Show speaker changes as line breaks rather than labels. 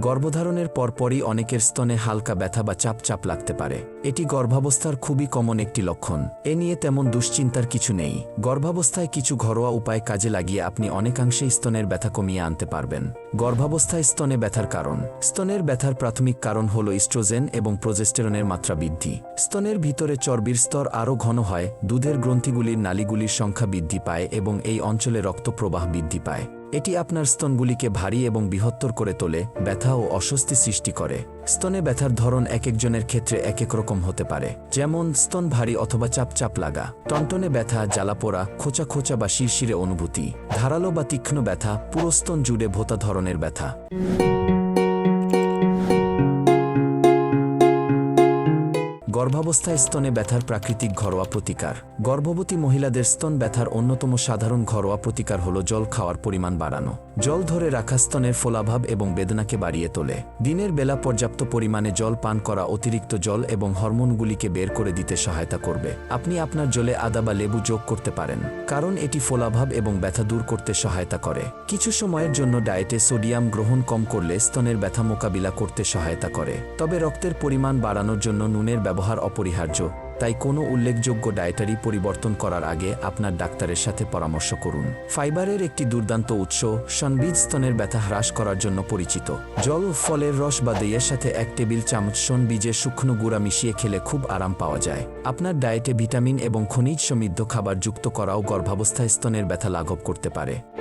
গর্ভধারণের পরপরই অনেকের স্তনে হালকা ব্যথা বা চাপ চাপ লাগতে পারে। এটি গর্ভাবস্থার খুবই কমন একটি লক্ষণ। এ নিয়ে তেমন দুশ্চিন্তার কিছু নেই। গর্ভাবস্থায় কিছু ঘরোয়া উপায় কাজে লাগিয়ে আপনি অনেকাংশেই স্তনের ব্যথা কমিয়ে আনতে পারবেন। গর্ভাবস্থায় স্তনে ব্যথার কারণ। স্তনের ব্যথার প্রাথমিক কারণ হল ইস্ট্রোজেন এবং প্রজেস্টেরনের মাত্রা বৃদ্ধি। স্তনের ভিতরে চর্বির স্তর আরও ঘন হয়, দুধের গ্রন্থিগুলির নালীগুলির সংখ্যা বৃদ্ধি পায় এবং এই অঞ্চলে রক্তপ্রবাহ বৃদ্ধি পায়। এটি আপনার স্তনগুলিকে ভারী এবং বৃহত্তর করে তোলে, ব্যথা ও অস্বস্তি সৃষ্টি করে। স্তনে ব্যথার ধরন এক একজনের ক্ষেত্রে এক এক রকম হতে পারে, যেমন স্তন ভারী অথবা চাপ চাপ লাগা, টনটনে ব্যথা জ্বালাপোড়া খোঁচা খোঁচা বা শিরশিরে অনুভূতি, ধারালো বা তীক্ষ্ণ ব্যথা, পুরো স্তন জুড়ে ভোতা ধরনের ব্যথা। গর্ভাবস্থায় স্তনে ব্যথার প্রাকৃতিক ঘরোয়া প্রতিকার। গর্ভবতী মহিলাদের স্তন ব্যথার অন্যতম সাধারণ ঘরোয়া প্রতিকার হল জল খাওয়ার পরিমাণ বাড়ানো। জল ধরে রাখা স্তনের ফোলাভাব এবং বেদনাকে বাড়িয়ে তোলে। দিনের বেলা পর্যাপ্ত পরিমাণে জল পান করা অতিরিক্ত জল এবং হরমোনগুলিকে বের করে দিতে সহায়তা করবে। আপনি আপনার জলে আদা বা লেবু যোগ করতে পারেন, কারণ এটি ফোলাভাব এবং ব্যথা দূর করতে সহায়তা করে। কিছু সময়ের জন্য ডায়েটে সোডিয়াম গ্রহণ কম করলে স্তনের ব্যথা মোকাবিলা করতে সহায়তা করে। তবে রক্তের পরিমাণ বাড়ানোর জন্য নুনের ব্যবহার অপরিহার্য, তাই কোনো উল্লেখযোগ্য ডায়েটারি পরিবর্তন করার আগে আপনার ডাক্তারের সাথে পরামর্শ করুন। ফাইবারের একটি দুর্দান্ত উৎস, সনবীজ স্তনের ব্যথা হ্রাস করার জন্য পরিচিত। জল ফলের রস বা দইয়ের সাথে এক টেবিল চামচ শন বীজের শুকনো গুঁড়া মিশিয়ে খেলে খুব আরাম পাওয়া যায়। আপনার ডায়েটে ভিটামিন এবং খনিজ সমৃদ্ধ খাবার যুক্ত করাও গর্ভাবস্থায় স্তনের ব্যথা লাঘব করতে পারে।